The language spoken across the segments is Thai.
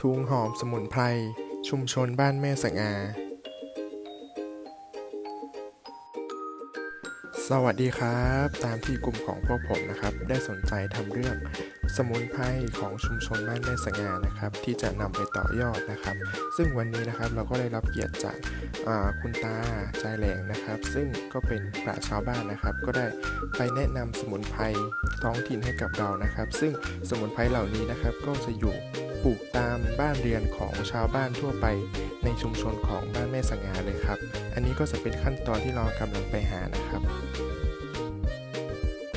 ทุงหอมสมุนไพร ชุมชนบ้านแม่สงาสวัสดีครับ ตามที่กลุ่มของพวกผมนะครับ ได้สนใจทำเรื่องสมุนไพรของชุมชนบ้านแม่สงานะครับ ที่จะนำไปต่อยอดนะครับ ซึ่งวันนี้นะครับเราก็ได้รับเกียรติจากาคุณตาใจแหลงนะครับ ซึ่งก็เป็นปราชาวบ้านนะครับ ก็ได้ไปแนะนำสมุนไพรท้องถิ่นให้กับเรานะครับ ซึ่งสมุนไพรเหล่านี้นะครับก็จะอยู่ ลูกตามบ้านเรือนของชาวบ้านทั่วไป ในชุมชนของบ้านแม่สงาเลยครับ อันนี้ก็จะเป็นขั้นตอนที่เรากำลังไปหานะครับ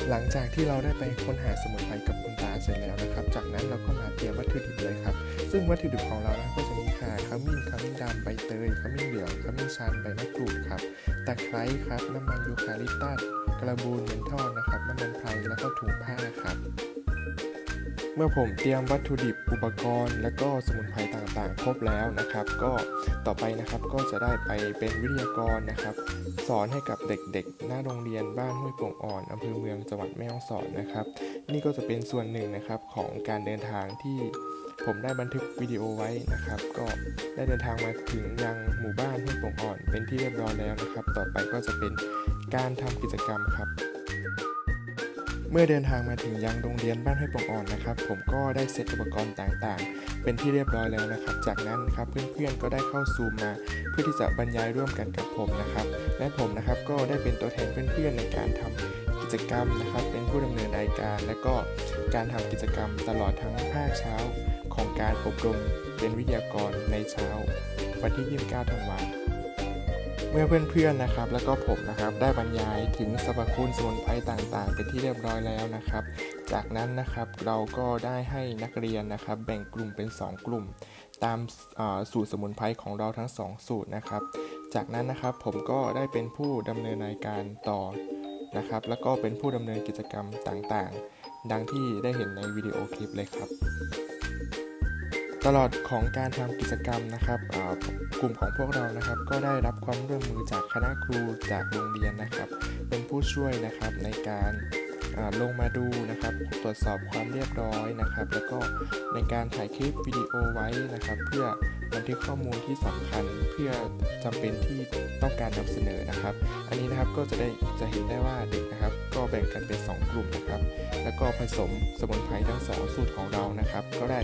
หลังจากที่เราได้ไปค้นหาสมุนไพรกับคุณตาเสร็จแล้วนะครับ จากนั้นเราก็มาเตรียมวัตถุดิบเลยครับ ซึ่งวัตถุดิบของเรานะก็จะมีข่าขมิ้นขมิ้นดำใบเตยขมิ้นเหลืองขมิ้นชันใบมะกรูดครับตะไคร้ครับน้ำมันยูคาลิปตัสกระบูนเมนทอลนะครับน้ำมันไพรแล้วก็ถุงผ้าครับ เมื่อผมเตรียมวัตถุดิบอุปกรณ์ และก็สมุนไพรต่างๆ ครบแล้วนะครับ ก็ต่อไปนะครับก็จะได้ไปเป็นวิทยากรนะครับ สอนให้กับเด็กๆ หน้าโรงเรียนบ้านห้วยโป่งอ่อนอำเภอเมืองจังหวัดแม่ฮ่องสอนนะครับ นี่ก็จะเป็นส่วนหนึ่งนะครับของการเดินทางที่ผมได้บันทึกวิดีโอไว้นะครับ ก็ได้เดินทางมาถึงยังหมู่บ้านห้วยโป่งอ่อน เป็นที่เรียบร้อยแล้วนะครับ ต่อไปก็จะเป็นการทำกิจกรรมครับ เมื่อเดินทางมาถึงยังโรงเรียนบ้านห้วยป่งอ่อนนะครับ ผมก็ได้เซตอุปกรณ์ต่างๆ เป็นที่เรียบร้อยแล้วนะครับ จากนั้นครับเพื่อนๆก็ได้เข้าซูมมา เพื่อที่จะบรรยายร่วมกันกับผมนะครับ และผมนะครับก็ได้เป็นตัวแทนเพื่อนๆในการทำกิจกรรมนะครับ เป็นผู้ดำเนินรายการ และก็การทำกิจกรรมตลอดทั้งภาคเช้า ของการอบรมเป็นวิทยากรในเช้า วันที่ 29 ธันวาคม เมื่อเพื่อนๆนะครับ แล้วก็ผมนะครับได้บรรยายถึงสรรพคุณสมุนไพรต่างๆ เป็นที่เรียบร้อยแล้วนะครับ จากนั้นนะครับเราก็ได้ให้นักเรียนนะครับ แบ่งกลุ่มเป็น 2 กลุ่ม ตามสูตรสมุนไพรของเราทั้ง 2 สูตรนะครับ จากนั้นนะครับผมก็ได้เป็นผู้ดำเนินรายการต่อนะครับ แล้วก็เป็นผู้ดำเนินกิจกรรมต่างๆ ดังที่ได้เห็นในวิดีโอคลิปเลยครับ ตลอดของการทำกิจกรรมนะครับกลุ่มของพวกเรานะครับ ก็ได้รับความร่วมมือจากคณะครูจากโรงเรียนนะครับ เป็นผู้ช่วยนะครับในการ ลงมาดูนะครับ ตรวจสอบความเรียบร้อยนะครับ แล้วก็ในการถ่ายคลิปวิดีโอไว้นะครับ เพื่อบันทึกข้อมูลที่สำคัญเพื่อจำเป็นที่ต้องการนำเสนอนะครับ อันนี้นะครับก็จะได้จะเห็นได้ว่าเด็กนะครับ ก็แบ่งกันเป็น 2 กลุ่มนะครับ แล้วก็ผสมสมุนไพรทั้งสองสูตรของเรานะครับ ก็ได้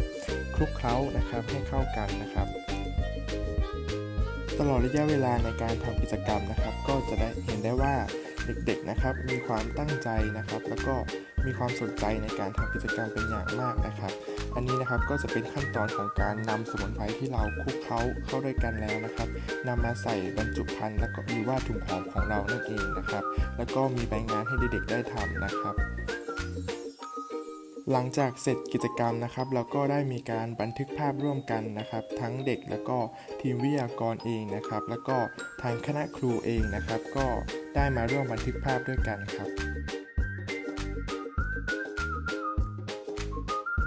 คลุกเคล้านะครับให้เข้ากันนะครับตลอดระยะเวลาในการทำกิจกรรมนะครับ ก็จะได้เห็นได้ว่า เด็กๆนะครับ มีความตั้งใจนะครับ แล้วก็มีความสนใจในการทำกิจกรรมเป็นอย่างมากนะครับ อันนี้นะครับก็จะเป็นขั้นตอนของการนำสมุนไพรที่เราคลุกเคล้าเข้าด้วยกันแล้วนะครับนำมาใส่บรรจุภัณฑ์แล้วก็หรือว่าถุงหอมของเรานั่นเองนะครับ แล้วก็มีใบงานให้เด็กๆได้ทำนะครับ หลังจากเสร็จกิจกรรมนะครับ เราก็ได้มีการบันทึกภาพร่วมกันนะครับ ทั้งเด็กแล้วก็ทีมวิทยากรเองนะครับ แล้วก็ทางคณะครูเองนะครับ ก็ได้มาร่วมบันทึกภาพด้วยกันครับ